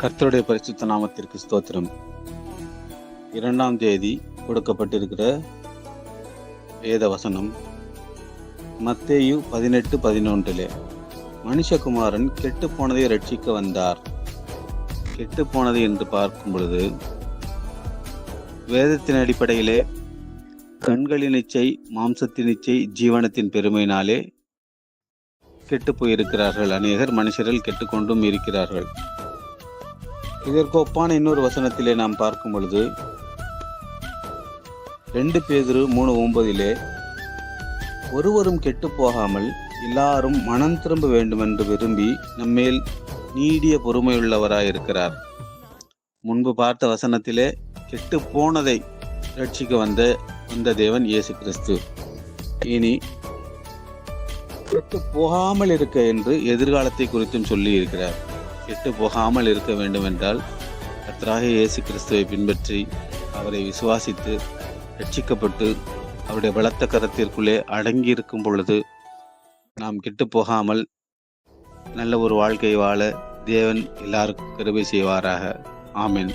கர்த்தருடைய பரிசுத்த நாமத்திற்கு ஸ்தோத்திரம். இரண்டாம் தேதி கொடுக்கப்பட்டிருக்கிற வேத வசனம் மத்தேயு பதினெட்டு பதினொன்றிலே மனுஷகுமாரன் கெட்டு போனதை ரட்சிக்க வந்தார். கெட்டு போனது என்று பார்க்கும் பொழுது வேதத்தின் அடிப்படையிலே கண்களின் இச்சை மாம்சத்தின் இச்சை ஜீவனத்தின் பெருமையினாலே கெட்டு போயிருக்கிறார்கள். அநேகர் மனுஷர்கள் கெட்டுக்கொண்டும் இருக்கிறார்கள். இதற்கு ஒப்பான இன்னொரு வசனத்திலே நாம் பார்க்கும் பொழுது ரெண்டு பேதிரு மூணு ஒன்பதிலே ஒருவரும் கெட்டு போகாமல் எல்லாரும் மனம் திரும்ப வேண்டும் என்று விரும்பி நம்மேல் நீடிய பொறுமையுள்ளவராயிருக்கிறார் முன்பு பார்த்த வசனத்திலே கெட்டு போனதை ரட்சிக்க வந்த வந்த தேவன் இயேசு கிறிஸ்து. இனி கெட்டு போகாமல் இருக்க என்று எதிர்காலத்தை குறித்தும் சொல்லி இருக்கிறார். கெட்டு போகாமல் இருக்க வேண்டும் என்றால் கத்தராக இயேசு கிறிஸ்துவை பின்பற்றி அவரை விசுவாசித்து ரட்சிக்கப்பட்டு அவருடைய பலத்த கரத்திற்குள்ளே அடங்கி இருக்கும் பொழுது நாம் கெட்டு போகாமல் நல்ல ஒரு வாழ்க்கை வாழ தேவன் எல்லாருக்கும் கருவை செய்வாராக. ஆமீன்.